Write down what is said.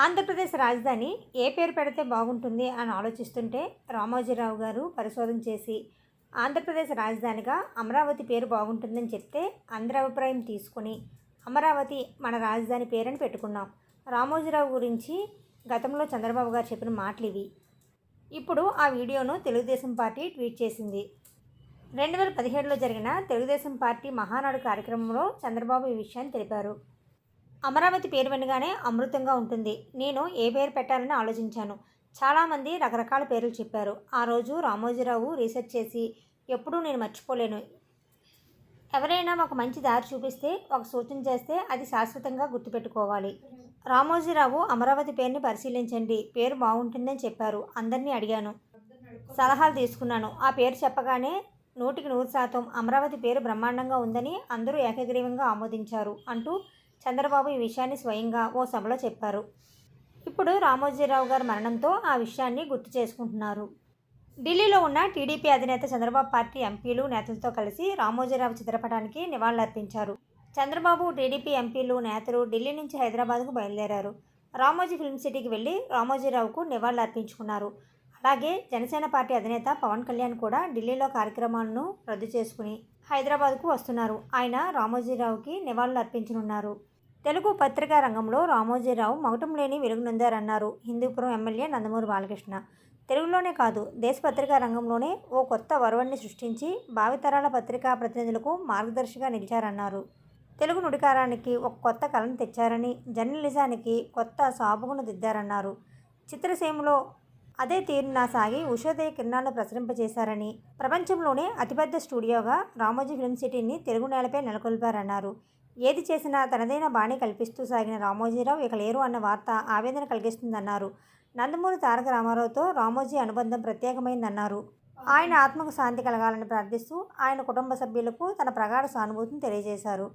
ఆంధ్రప్రదేశ్ రాజధాని ఏ పేరు పెడితే బాగుంటుంది అని ఆలోచిస్తుంటే రామోజీరావు గారు పరిశోధన చేసి ఆంధ్రప్రదేశ్ రాజధానిగా అమరావతి పేరు బాగుంటుందని చెప్తే అందరి అభిప్రాయం తీసుకుని అమరావతి మన రాజధాని పేరని పెట్టుకున్నాం. రామోజీరావు గురించి గతంలో చంద్రబాబు గారు చెప్పిన మాటలు ఇవి. ఇప్పుడు ఆ వీడియోను తెలుగుదేశం పార్టీ ట్వీట్ చేసింది. రెండు వేల పదిహేడులో జరిగిన తెలుగుదేశం పార్టీ మహానాడు కార్యక్రమంలో చంద్రబాబు ఈ విషయాన్ని తెలిపారు. అమరావతి పేరు వినగానే అమృతంగా ఉంటుంది. నేను ఏ పేరు పెట్టాలని ఆలోచించాను. చాలామంది రకరకాల పేర్లు చెప్పారు. ఆ రోజు రామోజీరావు రీసెర్చ్ చేసి ఎప్పుడూ నేను మర్చిపోలేను. ఎవరైనా ఒక మంచి దారి చూపిస్తే ఒక సూచన చేస్తే అది శాశ్వతంగా గుర్తుపెట్టుకోవాలి. రామోజీరావు అమరావతి పేరుని పరిశీలించండి. పేరు బాగుంటుందని చెప్పారు. అందరినీ అడిగాను. సలహాలు తీసుకున్నాను. ఆ పేరు చెప్పగానే నూటికి నూరు శాతం అమరావతి పేరు బ్రహ్మాండంగా ఉందని అందరూ ఏకగ్రీవంగా ఆమోదించారు అంటూ చంద్రబాబు ఈ విషయాన్ని స్వయంగా ఓ సభలో చెప్పారు. ఇప్పుడు రామోజీరావు గారి మరణంతో ఆ విషయాన్ని గుర్తు చేసుకుంటున్నారు. ఢిల్లీలో ఉన్న టీడీపీ అధినేత చంద్రబాబు పార్టీ ఎంపీలు నేతలతో కలిసి రామోజీరావు చిత్రపటానికి నివాళులర్పించారు. చంద్రబాబు టీడీపీ ఎంపీలు నేతలు ఢిల్లీ నుంచి హైదరాబాద్కు బయలుదేరారు. రామోజీ ఫిల్మ్ సిటీకి వెళ్ళి రామోజీరావుకు నివాళులర్పించుకున్నారు. అలాగే జనసేన పార్టీ అధినేత పవన్ కళ్యాణ్ కూడా ఢిల్లీలో కార్యక్రమాలను రద్దు చేసుకుని హైదరాబాద్కు వస్తున్నారు. ఆయన రామోజీరావుకి నివాళులు అర్పించనున్నారు. తెలుగు పత్రికా రంగంలో రామోజీరావు మగటం లేని వెలుగునుందారన్నారు. హిందూపురం ఎమ్మెల్యే నందమూరి బాలకృష్ణ. తెలుగులోనే కాదు దేశ పత్రికా రంగంలోనే ఓ కొత్త వరవడిని సృష్టించి భావితరాల పత్రికా ప్రతినిధులకు మార్గదర్శిగా నిలిచారన్నారు. తెలుగు నుడికారానికి ఒక కొత్త కళను తెచ్చారని జర్నలిజానికి కొత్త సాబుగును దిద్దారన్నారు. చిత్రసీమలో అదే తీరున సాగి ఉషోదయ కిరణాలను ప్రసరింపజేశారని ప్రపంచంలోనే అతిపెద్ద స్టూడియోగా రామోజీ ఫిల్మ్ సిటీని తెలుగు నేలపై నెలకొల్పారన్నారు. ఏది చేసినా తనదైన బాణి కల్పిస్తూ సాగిన రామోజీరావు ఇక లేరు అన్న వార్త ఆవేదన కలిగిస్తుందన్నారు. నందమూరి తారక రామారావుతో రామోజీ అనుబంధం ప్రత్యేకమైందన్నారు. ఆయన ఆత్మకు శాంతి కలగాలని ప్రార్థిస్తూ ఆయన కుటుంబ సభ్యులకు తన ప్రగాఢ సానుభూతిని తెలియజేశారు.